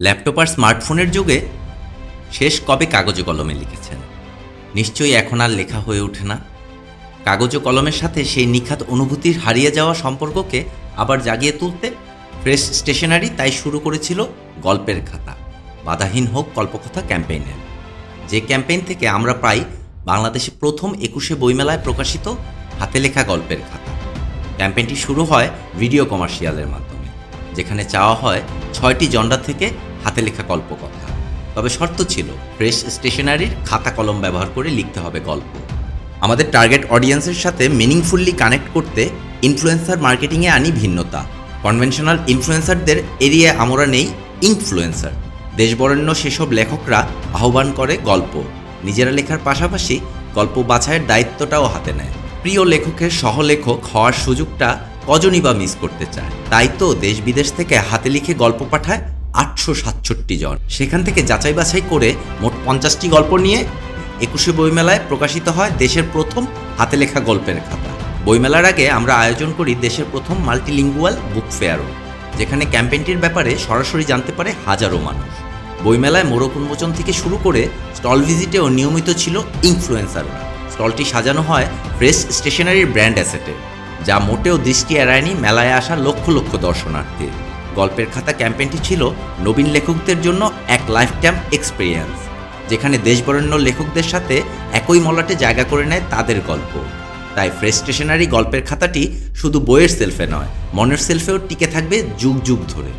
Laptop আর স্মার্টফোনের যুগে শেষ কবে কাগজে কলমে লিখেছেন? নিশ্চয়ই এখন আর লেখা হয়ে ওঠে না। কাগজ কলমের সাথে সেই নিখাত অনুভূতির হারিয়ে যাওয়া সম্পর্ককে আবার জাগিয়ে তুলতে ফ্রেশ স্টেশনারি তাই শুরু করেছিল গল্পের খাতা। বাধাহীন হোক কল্পকথা ক্যাম্পেইনের। যে ক্যাম্পেইন থেকে আমরা পাই বাংলাদেশে প্রথম একুশে বইমেলায় প্রকাশিত হাতে লেখা গল্পের খাতা। ক্যাম্পেইনটি শুরু হয় ভিডিও কমার্শিয়ালের মাধ্যমে। যেখানে চাওয়া হয় ছয়টি জন্ডা থেকে হাতে লেখা গল্পকথা তবে শর্ত ছিল ফ্রেশ স্টেশনারির খাতা কলম ব্যবহার করে লিখতে হবে গল্প। আমাদের টার্গেট অডিয়েন্সের সাথে মিনিংফুল্লি কানেক্ট করতে ইনফ্লুয়েন্সার মার্কেটিংয়ে আনি ভিন্নতা। কনভেনশনাল ইনফ্লুয়েন্সারদের এরিয়া আমরা নেই ইনফ্লুয়েন্সার দেশবরেণ্য সেসব লেখকরা আহ্বান করে গল্প। নিজেরা লেখার পাশাপাশি গল্প বাছাইয়ের দায়িত্বটাও হাতে নেয়। প্রিয় লেখকের সহলেখক হওয়ার সুযোগটা কজনই বা মিস করতে চায়? তাই তো দেশ বিদেশ থেকে হাতে লিখে গল্প পাঠায় আটশো সাতষট্টি জন। সেখান থেকে যাচাই বাছাই করে মোট পঞ্চাশটি গল্প নিয়ে একুশে বইমেলায় প্রকাশিত হয় দেশের প্রথম হাতে লেখা গল্পের খাতা। বইমেলার আগে আমরা আয়োজন করি দেশের প্রথম মাল্টিলিঙ্গুয়াল বুক ফেয়ারও, যেখানে ক্যাম্পেইনটির ব্যাপারে সরাসরি জানতে পারে হাজারো মানুষ। বইমেলায় মোড়ক উন্মোচন থেকে শুরু করে স্টল ভিজিটেও নিয়মিত ছিল ইনফ্লুয়েন্সাররা স্টলটি সাজানো হয় ফ্রেশ স্টেশনারির ব্র্যান্ড অ্যাসেটে। যা মোটেও দৃষ্টি এড়ায়নি মেলায় আসা লক্ষ লক্ষ দর্শনার্থীর গল্পের খাতা ক্যাম্পেইনটি ছিল নবীন লেখকদের জন্য এক লাইফ টাইম এক্সপিরিয়েন্স, যেখানে দেশবরেণ্য লেখকদের সাথে একই মলাটে জায়গা করে নেয় তাদের গল্প। তাই ফ্রেশ স্টেশনারি গল্পের খাতাটি শুধু বইয়ের সেলফে নয়, মনের সেলফেও টিকে থাকবে যুগ যুগ ধরে।